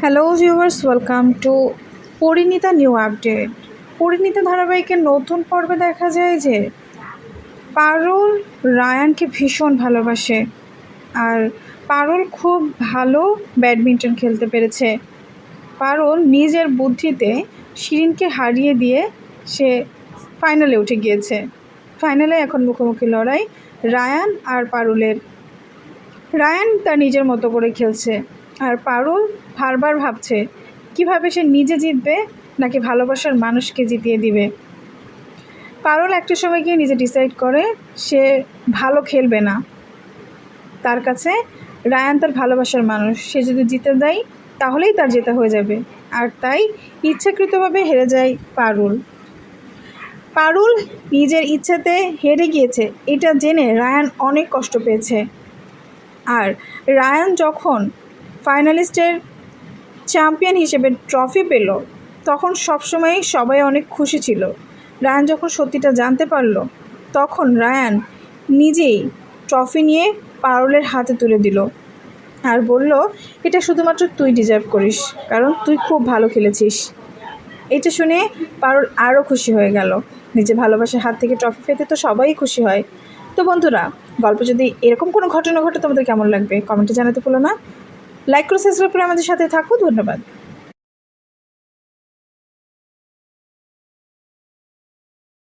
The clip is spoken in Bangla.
Hello viewers welcome to Parineeta new update Parineeta ধারাবাহিকের নতুন পর্বে দেখা যায় যে পারুল রায়ানকে ভীষণ ভালোবাসে আর পারুল খুব ভালো ব্যাডমিন্টন খেলতে পেরেছে। পারুল নিজের বুদ্ধিতে শিরিনকে হারিয়ে দিয়ে সে ফাইনালে উঠে গিয়েছে। ফাইনালে এখন মুখোমুখি লড়াই রায়ান আর পারুলের। রায়ান তার নিজের মতো করে খেলছে। আর পারুল বারবার ভাবছে, কীভাবে সে নিজে জিতবে নাকি ভালোবাসার মানুষকে জিতিয়ে দিবে? পারুল একটা সময় গিয়ে নিজে ডিসাইড করে, সে ভালো খেলবে না। তার কাছে রায়ান তার ভালোবাসার মানুষ, সে যদি জিতে দেয় তাহলেই তার জেতা হয়ে যাবে। আর তাই ইচ্ছাকৃতভাবে হেরে যায় পারুল। পারুল নিজের ইচ্ছাতে হেরে গিয়েছে, এটা জেনে রায়ান অনেক কষ্ট পেয়েছে। আর রায়ান যখন ফাইনালিস্টের চ্যাম্পিয়ন হিসেবে ট্রফি পেল, তখন সবসময়ই সবাই অনেক খুশি ছিল। রায়ান যখন সত্যিটা জানতে পারল, তখন রায়ান নিজেই ট্রফি নিয়ে পারুলের হাতে তুলে দিল আর বলল, এটা শুধুমাত্র তুই ডিজার্ভ করিস, কারণ তুই খুব ভালো খেলেছিস। এটা শুনে পারুল আরও খুশি হয়ে গেল। নিজে ভালোবাসার হাত থেকে ট্রফি পেতে তো সবাই খুশি হয়। তো বন্ধুরা, গল্প যদি এরকম কোনো ঘটনা ঘটে, তোমাদের কেমন লাগবে? কমেন্টে জানাতে ভুলো না। লাইক করে সাবস্ক্রাইব করে আমাদের সাথে থাকো ধন্যবাদ।